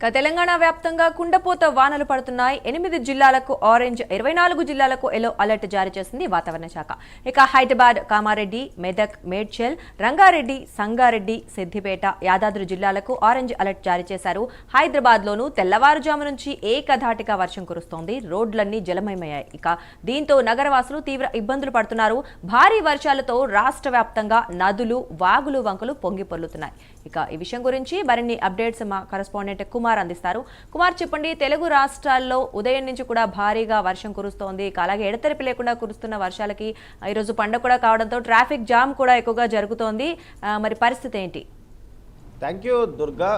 ఇక తెలంగాణ వ్యాప్తంగా కుండపోత వానలు పడుతున్నాయి. ఎనిమిది జిల్లాలకు ఆరెంజ్ ఇరవై నాలుగు జిల్లాలకు ఎల్లో అలర్ట్ జారీ చేసింది వాతావరణ శాఖ. ఇక హైదరాబాద్ కామారెడ్డి మెదక్ మేడ్చల్ రంగారెడ్డి సంగారెడ్డి సిద్దిపేట యాదాద్రి జిల్లాలకు ఆరెంజ్ అలర్ట్ జారీ చేశారు. హైదరాబాద్ లోను తెల్లవారుజాము నుంచి ఏకధాటిగా వర్షం కురుస్తోంది. రోడ్లన్నీ జలమయమయ్యాయి. ఇక దీంతో నగరవాసులు తీవ్ర ఇబ్బందులు పడుతున్నారు. భారీ వర్షాలతో రాష్ట్ర వ్యాప్తంగా నదులు వాగులు వంకలు పొంగి పొర్లుతున్నాయి. ఇక ఈ విషయం గురించి మరిన్ని అప్డేట్స్ మా కరస్పాండెంట్ కుమార్ కుమార్ అందిస్తారు. కుమార్ చెప్పండి తెలుగు రాష్ట్రాల్లో ఉదయం నుంచి కూడా భారీగా వర్షం కురుస్తోంది. అలాగే ఎడతెరిపి లేకుండా కురుస్తున్న వర్షాలకి ఈరోజు పండుగ కూడా కావడంతో ట్రాఫిక్ జామ్ కూడా ఎక్కువగా జరుగుతోంది. మరి పరిస్థితి ఏంటి? Thank you Durga.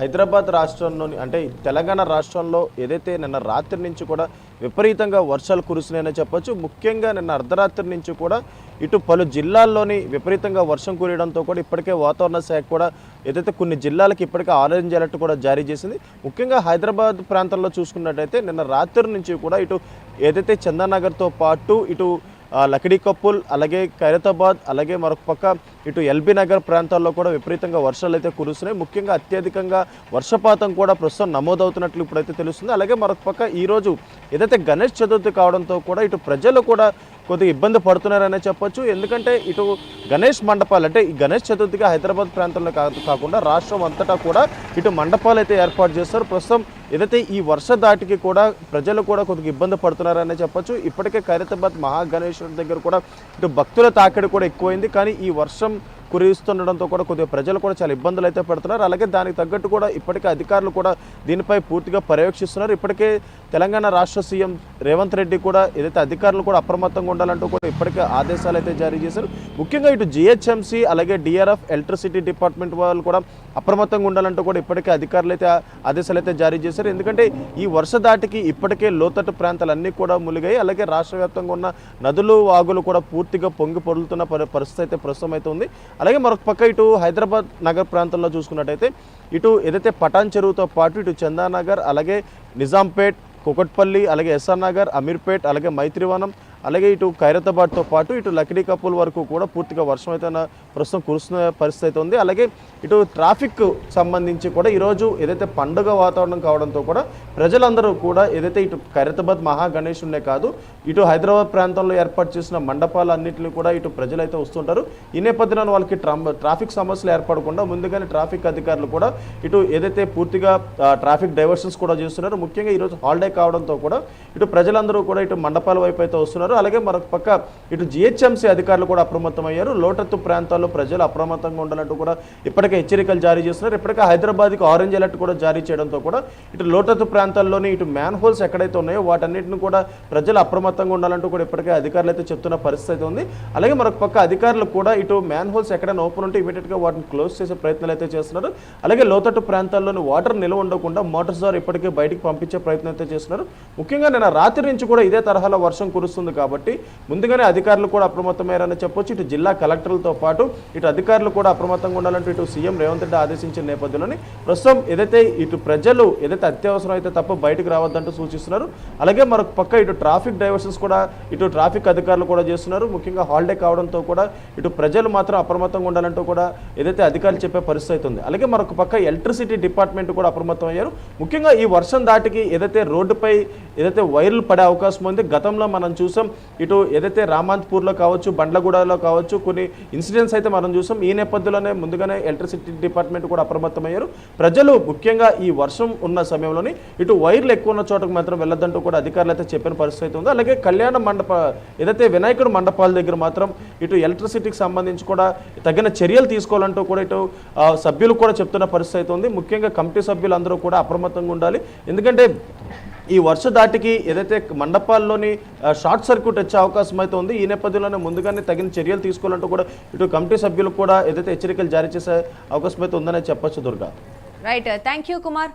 హైదరాబాద్ రాష్ట్రంలోని అంటే తెలంగాణ రాష్ట్రంలో ఏదైతే నిన్న రాత్రి నుంచి కూడా విపరీతంగా వర్షాలు కురుస్తున్నాయని చెప్పొచ్చు. ముఖ్యంగా నిన్న అర్ధరాత్రి నుంచి కూడా ఇటు పలు జిల్లాల్లోని విపరీతంగా వర్షం కురియడంతో కూడా ఇప్పటికే వాతావరణ శాఖ కూడా ఏదైతే కొన్ని జిల్లాలకు ఇప్పటికే ఆరెంజ్ అలర్ట్ కూడా జారీ చేసింది. ముఖ్యంగా హైదరాబాద్ ప్రాంతంలో చూసుకున్నట్టయితే నిన్న రాత్రి నుంచి కూడా ఇటు ఏదైతే చందానగర్తో పాటు ఇటు ఆ, లకిడీ కప్పుల్ అలాగే ఖైరతాబాద్ అలాగే మరొక పక్క ఇటు ఎల్బీ నగర్ ప్రాంతాల్లో కూడా విపరీతంగా వర్షాలు అయితే కురుస్తున్నాయి. ముఖ్యంగా అత్యధికంగా వర్షపాతం కూడా ప్రస్తుతం నమోదవుతున్నట్లు ఇప్పుడైతే తెలుస్తుంది. అలాగే మరొక పక్క ఈరోజు ఏదైతే గణేష్ చతుర్థి కావడంతో కూడా ఇటు ప్రజలు కూడా కొద్దిగా ఇబ్బంది పడుతున్నారనే చెప్పొచ్చు. ఎందుకంటే ఇటు గణేష్ మండపాలు అంటే ఈ గణేష్ చతుర్థికి హైదరాబాద్ ప్రాంతంలో కాకుండా రాష్ట్రం అంతటా కూడా ఇటు మండపాలు అయితే ఏర్పాటు చేస్తారు. ప్రస్తుతం ఏదైతే ఈ వర్ష దాటికి కూడా ప్రజలు కూడా కొద్దిగా ఇబ్బంది పడుతున్నారనే చెప్పొచ్చు. ఇప్పటికే ఖైరతాబాద్ మహాగణేశ్వరుడి దగ్గర కూడా ఇటు భక్తుల తాకిడి కూడా ఎక్కువైంది. కానీ ఈ వర్షం కురిస్తుండడంతో కూడా కొద్దిగా ప్రజలు కూడా చాలా ఇబ్బందులు అయితే పడుతున్నారు. అలాగే దానికి తగ్గట్టు కూడా ఇప్పటికే అధికారులు కూడా దీనిపై పూర్తిగా పర్యవేక్షిస్తున్నారు. ఇప్పటికే తెలంగాణ రాష్ట్ర సీఎం రేవంత్ రెడ్డి కూడా ఏదైతే అధికారులు కూడా అప్రమత్తంగా ఉండాలంటూ కూడా ఇప్పటికే ఆదేశాలు అయితే జారీ చేశారు. ముఖ్యంగా ఇటు జిహెచ్ఎంసీ అలాగే డిఆర్ఎఫ్ ఎలక్ట్రిసిటీ డిపార్ట్మెంట్ వాళ్ళు కూడా అప్రమత్తంగా ఉండాలంటూ కూడా ఇప్పటికే అధికారులు అయితే ఆదేశాలు అయితే జారీ చేశారు. ఎందుకంటే ఈ వర్ష దాటికి ఇప్పటికే లోతట్టు ప్రాంతాలన్నీ కూడా ములిగాయి. అలాగే రాష్ట్ర వ్యాప్తంగా ఉన్న నదులు వాగులు కూడా పూర్తిగా పొంగి పొరులుతున్న పరి- పరిస్థితి అయితే ప్రస్తుతం అయితే ఉంది. అలాగే మరొక పక్క ఇటు హైదరాబాద్ నగర్ ప్రాంతంలో చూసుకున్నట్టయితే ఇటు ఏదైతే పటాన్ చెరువుతో పాటు ఇటు చందానగర్ అలాగే నిజాంపేట్ కుకట్పల్లి అలాగే ఎస్ఆర్ నగర్ అమీర్పేట్ అలాగే మైత్రివనం అలాగే ఇటు ఖైరతాబాద్తో పాటు ఇటు లక్డీ కప్పుల వరకు కూడా పూర్తిగా వర్షం అయితే ప్రస్తుతం కురుస్తున్న పరిస్థితి అయితే ఉంది. అలాగే ఇటు ట్రాఫిక్ సంబంధించి కూడా ఈరోజు ఏదైతే పండుగ వాతావరణం కావడంతో కూడా ప్రజలందరూ కూడా ఏదైతే ఇటు ఖైరతాబాద్ మహాగణేశుడే కాదు ఇటు హైదరాబాద్ ప్రాంతంలో ఏర్పాటు చేసిన మండపాలన్నింటినీ కూడా ఇటు ప్రజలైతే వస్తుంటారు. ఈ నేపథ్యంలో వాళ్ళకి ట్రాఫిక్ సమస్యలు ఏర్పడకుండా ముందుగానే ట్రాఫిక్ అధికారులు కూడా ఇటు ఏదైతే పూర్తిగా ట్రాఫిక్ డైవర్షన్స్ కూడా చేస్తున్నారు. ముఖ్యంగా ఈరోజు హాలిడే కావడంతో కూడా ఇటు ప్రజలందరూ కూడా ఇటు మండపాల వైపు అయితే వస్తున్నారు. అలాగే మరొక పక్క ఇటు జిహెచ్ఎంసీ అధికారులు కూడా అప్రమత్తమయ్యారు. లోటత్తు ప్రాంతాల్లో ప్రజలు అప్రమత్తంగా ఉండాలంటూ కూడా ఇప్పటికే హెచ్చరికలు జారీ చేస్తున్నారు. ఇప్పటికే హైదరాబాద్కి ఆరెంజ్ అలర్ట్ కూడా జారీ చేయడంతో కూడా ఇటు లోటత్తు ప్రాంతాల్లోని ఇటు మ్యాన్ హోల్స్ ఎక్కడైతే ఉన్నాయో వాటన్నిటిని కూడా ప్రజలు అప్రమత్తంగా ఉండాలంటూ కూడా ఇప్పటికే అధికారులు అయితే చెప్తున్న పరిస్థితి అయితే ఉంది. అలాగే మరొక పక్క అధికారులు కూడా ఇటు మ్యాన్ హోల్స్ ఎక్కడైనా ఓపెన్ ఉంటే ఇమీడియట్గా వాటిని క్లోజ్ చేసే ప్రయత్నాలు అయితే చేస్తున్నారు. అలాగే లోతట్టు ప్రాంతాల్లోని వాటర్ నిల్వ ఉండకుండా మోటార్స్ ద్వారా ఇప్పటికే బయటికి పంపించే ప్రయత్నం అయితే చేస్తున్నారు. ముఖ్యంగా నిన్న రాత్రి నుంచి కూడా ఇదే తరహాలో వర్షం కురుస్తుంది కాబట్టి కాబట్టి ముందుగానే అధికారులు కూడా అప్రమత్తమయ్యారని చెప్పొచ్చు. ఇటు జిల్లా కలెక్టర్లతో పాటు ఇటు అధికారులు కూడా అప్రమత్తంగా ఉండాలంటూ ఇటు సీఎం రేవంత్ రెడ్డి ఆదేశించిన నేపథ్యంలోని ప్రస్తుతం ఏదైతే ఇటు ప్రజలు ఏదైతే అత్యవసరం అయితే తప్ప బయటకు రావద్దంటూ సూచిస్తున్నారు అలాగే మరొక పక్క ఇటు ట్రాఫిక్ డైవర్షన్స్ కూడా ఇటు ట్రాఫిక్ అధికారులు కూడా చేస్తున్నారు. ముఖ్యంగా హాలిడే కావడంతో కూడా ఇటు ప్రజలు మాత్రం అప్రమత్తంగా ఉండాలంటూ కూడా ఏదైతే అధికారులు చెప్పే పరిస్థితి అయితే ఉంది అలాగే మరొక పక్క ఎలక్ట్రిసిటీ డిపార్ట్మెంట్ కూడా అప్రమత్తం అయ్యారు ముఖ్యంగా ఈ వర్షం దాటికి ఏదైతే రోడ్డుపై ఏదైతే వైర్లు పడే అవకాశం ఉంది గతంలో మనం చూసాం ఇటు ఏదైతే రామాంత్పూర్లో కావచ్చు బండ్లగూడలో కావచ్చు కొన్ని ఇన్సిడెంట్స్ అయితే మనం చూసాం. ఈ నేపథ్యంలోనే ముందుగానే ఎలక్ట్రిసిటీ డిపార్ట్మెంట్ కూడా అప్రమత్తమయ్యారు. ప్రజలు ముఖ్యంగా ఈ వర్షం ఉన్న సమయంలోని ఇటు వైర్లు ఎక్కువ ఉన్న చోటకు మాత్రం వెళ్ళొద్దంటూ కూడా అధికారులు అయితే చెప్పిన పరిస్థితి అయితే ఉంది. అలాగే కళ్యాణ మండప ఏదైతే వినాయకుడు మండపాల దగ్గర మాత్రం ఇటు ఎలక్ట్రిసిటీకి సంబంధించి కూడా తగిన చర్యలు తీసుకోవాలంటూ కూడా ఇటు సభ్యులు కూడా చెప్తున్న పరిస్థితి అయితే ఉంది. ముఖ్యంగా కమిటీ సభ్యులందరూ కూడా అప్రమత్తంగా ఉండాలి. ఎందుకంటే ఈ వర్ష దాటికి ఏదైతే మండపాల్లోని షార్ట్ సర్క్యూట్ వచ్చే అవకాశం అయితే ఉంది. ఈ నేపథ్యంలోనే ముందుగానే తగిన చర్యలు తీసుకోవాలంటూ కూడా ఇటు కమిటీ సభ్యులకు కూడా ఏదైతే హెచ్చరికలు జారీ చేసే అవకాశం అయితే ఉందనే చెప్పొచ్చు Durga. Right thank you Kumar